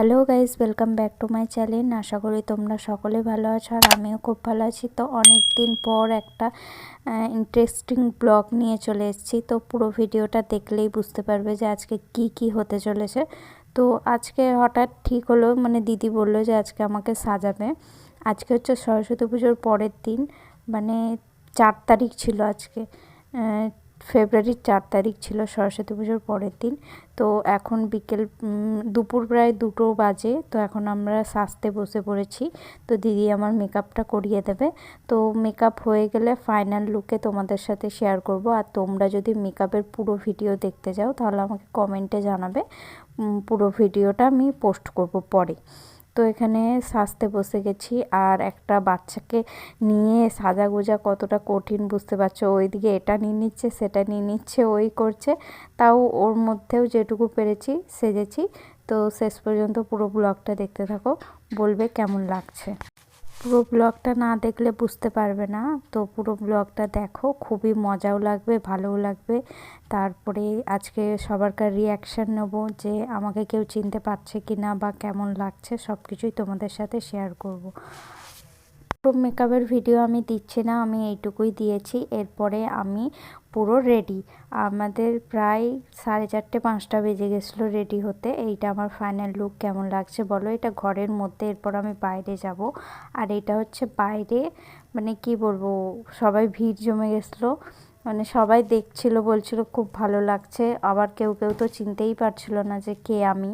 Hello guys welcome back to my channel আশা করি তোমরা সকলে ভালো আছো আর আমিও খুব ভালো আছি। তো অনেক দিন পর একটা ইন্টারেস্টিং ব্লগ নিয়ে চলে এসেছি। তো পুরো ভিডিওটা দেখলেই বুঝতে পারবে যে আজকে কি কি হতে চলেছে। তো আজকে হঠাৎ ঠিক হলো মানে দিদি বলল যে আজকে আমাকে সাজাবে। আজকে হচ্ছে সরস্বতী পুজোর পরের দিন মানে চার তারিখ ছিল আজকে। ফেব্রুয়ারির চার তারিখ ছিল সরস্বতী পুজোর পরের দিন। তো এখন বিকেল দুপুর প্রায় দুটো বাজে। তো এখন আমরা সাজতে বসে পড়েছি। তো দিদি আমার মেকআপটা করিয়ে দেবে। তো মেকআপ হয়ে গেলে ফাইনাল লুকে তোমাদের সাথে শেয়ার করব। আর তোমরা যদি মেকআপের পুরো ভিডিও দেখতে যাও, তাহলে আমাকে কমেন্টে জানাবে। পুরো ভিডিওটা আমি পোস্ট করব পরে। তো এখানে সাজতে বসে গেছি আর একটা বাচ্চাকে নিয়ে সাজা গোজা কতটা কঠিন বুঝতে পারছ? ওই দিকে এটা নিয়ে নিচ্ছে, সেটা নিয়ে নিচ্ছে, ওই করছে। তাও ওর মধ্যেও যেটুকু পেরেছি, সেজেছি। তো শেষ পর্যন্ত পুরো ব্লগটা দেখতে থাকো। বলবে কেমন লাগছে। পুরো ব্লগটা না দেখলে বুঝতে পারবে না তো পুরো ব্লগটা দেখো, খুবই মজাও লাগবে, ভালোও লাগবে তারপরে আজকে সবারকার রিয়াকশান নেব যে আমাকে কেউ চিনতে পারছে কি না বা কেমন লাগছে সব কিছুই তোমাদের সাথে শেয়ার করব। পুরো মেকআপের ভিডিও আমি দিচ্ছি না, আমি এইটুকুই দিয়েছি। এরপরে আমি পুরো রেডি আমাদের প্রায় সাড়ে চারটে, পাঁচটা বেজে গেছিল রেডি হতে। এইটা আমার ফাইনাল লুক কেমন লাগছে বলো? এটা ঘরের মধ্যে, এরপর আমি বাইরে যাব। আর এটা হচ্ছে বাইরে মানে কি বলব, সবাই ভিড় জমে গেছিল। মানে সবাই দেখছিল, বলছিল, খুব ভালো লাগছে। আবার কেউ কেউ তো চিনতেই পারছিল না যে কে আমি।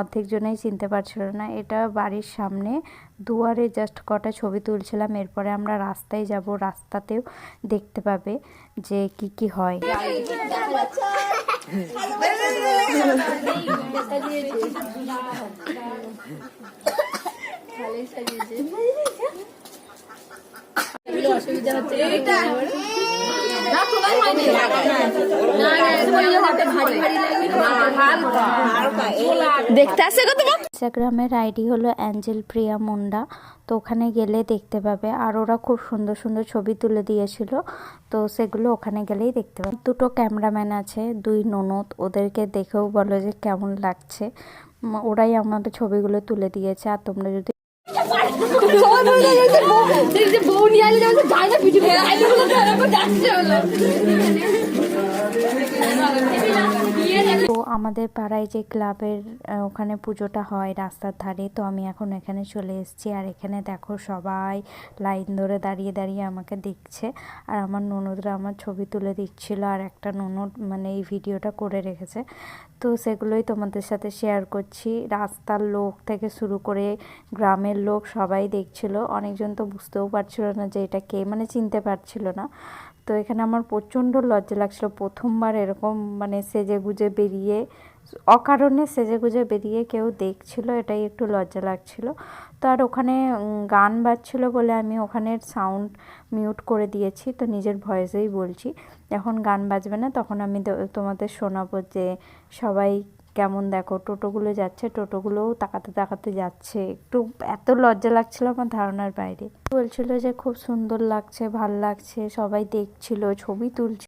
অর্ধেক জনেই চিনতে পারছিল না। এটা বাড়ির সামনে দুয়ারে জাস্ট কটা ছবি তুলছিলাম। এরপরে আমরা রাস্তায় যাব, রাস্তাতেও দেখতে পাবে যে কি কি হয়। অসুবিধা হচ্ছে দেখতে আসে কত ইনস্টাগ্রামের আইডি হলো অ্যাঞ্জেল প্রিয়া মুন্ডা। তো ওখানে গেলে দেখতে পাবে। আর ওরা খুব সুন্দর সুন্দর ছবি তুলে দিয়েছিল। তো সেগুলো ওখানে গেলেই দেখতে পাবে। দুটো ক্যামেরাম্যান আছে দুই ননদ। ওদেরকে দেখেও বলো যে কেমন লাগছে। ওরাই আমাদের ছবিগুলো তুলে দিয়েছে। আর তোমরা যদি डांस তো আমাদের পাড়ায় যে ক্লাবের ওখানে পুজোটা হয় রাস্তার ধারে, তো আমি এখন এখানে চলে এসেছি। আর এখানে দেখো সবাই লাইন ধরে দাঁড়িয়ে দাঁড়িয়ে আমাকে দেখছে। আর আমার ননদরা আমার ছবি তুলে দিচ্ছিল, আর একটা ননদ মানে এই ভিডিওটা করে রেখেছে। তো সেগুলোই তোমাদের সাথে শেয়ার করছি। রাস্তার লোক থেকে শুরু করে গ্রামের লোক সবাই দেখছিল। অনেকজন তো বুঝতেও পারছিল না যে এটা কে মানে চিনতে পারছিল না। তো এখানে আমার প্রচণ্ড লজ্জা লাগছিল। প্রথমবার এরকম মানে সেজে গুজে বেরিয়ে, অকারণে সেজে গুজে বেরিয়ে কেউ দেখছিল, এটাই একটু লজ্জা লাগছিল। তো আর ওখানে গান বাজছিল বলে আমি ওখানের সাউন্ড মিউট করে দিয়েছি, তো নিজের ভয়েসেই বলছি। যখন গান বাজবে না, তখন আমি তোমাদের শোনাবো যে সবাই কেমন দেখো? টোটোগুলো যাচ্ছে টোটোগুলোও তাকাতে তাকাতে যাচ্ছে। একটু এত লজ্জা লাগছিল আমার ধারণার বাইরে। বলছিল যে খুব সুন্দর লাগছে ভালো লাগছে সবাই দেখছিল ছবি তুলছে।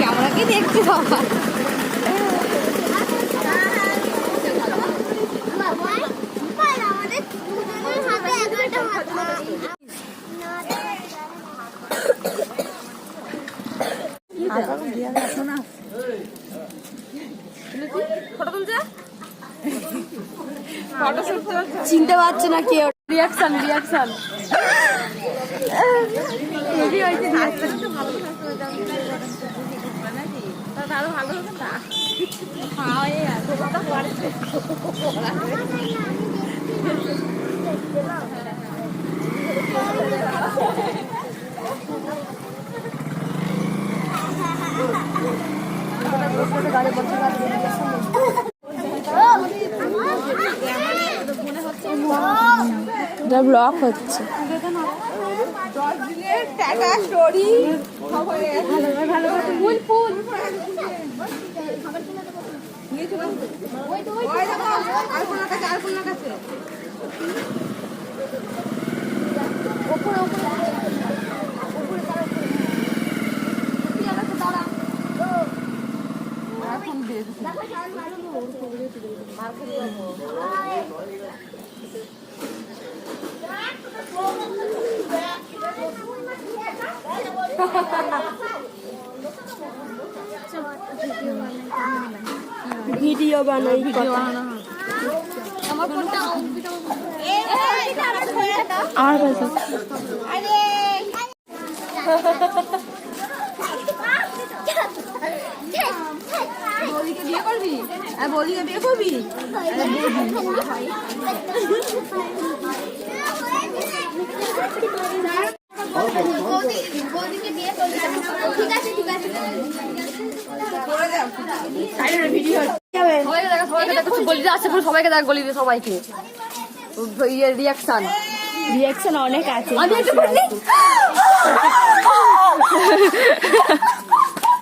ক্যামেরাকে দেখছি সবাই। চিনতে পারছে না কেউ। রিয়াকশন রিয়াকশন ভালো হবে না ব্লক হচ্ছে ফুল এখন ভিডিও বানাই আমার ফোনটা আমার কাছে বলিকে বিয়ে হ্যাঁ বলিকে বিয়ে করবি সবাইকে দেখা বলি সবাইকে ইয়ে রিয়াকশন রিয়াকশন অনেক আছে। আমি একটু